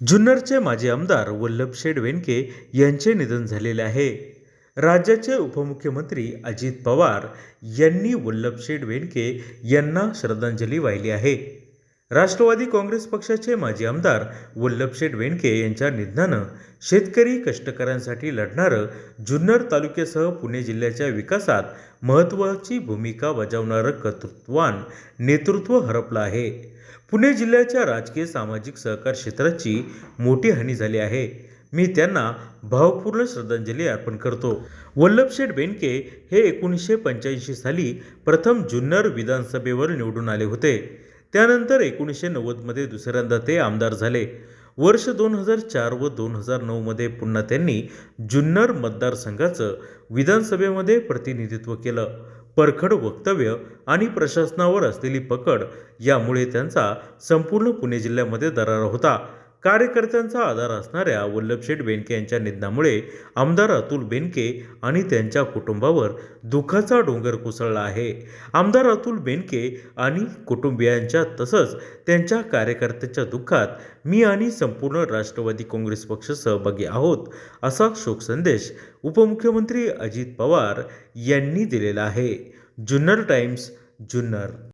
जुन्नरचे माजी आमदार वल्लभशेठ वेनके यांचे निधन झालेले आहे. राज्याचे उपमुख्यमंत्री अजित पवार यांनी वल्लभशेठ वेनके यांना श्रद्धांजली वाहिली आहे. राष्ट्रवादी काँग्रेस पक्षाचे माजी आमदार वल्लभशेठ वेणके यांच्या निधनानं शेतकरी कष्टकऱ्यांसाठी लढणारं जुन्नर तालुक्यासह पुणे जिल्ह्याच्या विकासात महत्त्वाची भूमिका बजावणारं कर्तृत्वान नेतृत्व हरपलं आहे. पुणे जिल्ह्याच्या राजकीय सामाजिक सहकार क्षेत्राची मोठी हानी झाली आहे. मी त्यांना भावपूर्ण श्रद्धांजली अर्पण करतो. वल्लभशेठ बेनके हे एकोणीसशे पंच्याऐंशी साली प्रथम जुन्नर विधानसभेवर निवडून आले होते. त्यानंतर एकोणीसशे नव्वदमध्ये दुसऱ्यांदा ते आमदार झाले. वर्ष दोन हजार चार व दोन हजार नऊमध्ये पुन्हा त्यांनी जुन्नर मतदारसंघाचं विधानसभेमध्ये प्रतिनिधित्व केलं. परखड वक्तव्य आणि प्रशासनावर असलेली पकड यामुळे त्यांचा संपूर्ण पुणे जिल्ह्यामध्ये दरारा होता. कार्यकर्त्यांचा आधार असणाऱ्या वल्लभशेठ बेनके यांच्या निधनामुळे आमदार अतुल बेनके आणि त्यांच्या कुटुंबावर दुःखाचा डोंगर कोसळला आहे. आमदार अतुल बेनके आणि कुटुंबियांच्या तसंच त्यांच्या कार्यकर्त्यांच्या दुःखात मी आणि संपूर्ण राष्ट्रवादी काँग्रेस पक्ष सहभागी आहोत असा शोकसंदेश उपमुख्यमंत्री अजित पवार यांनी दिलेला आहे. जुन्नर टाइम्स जुन्नर.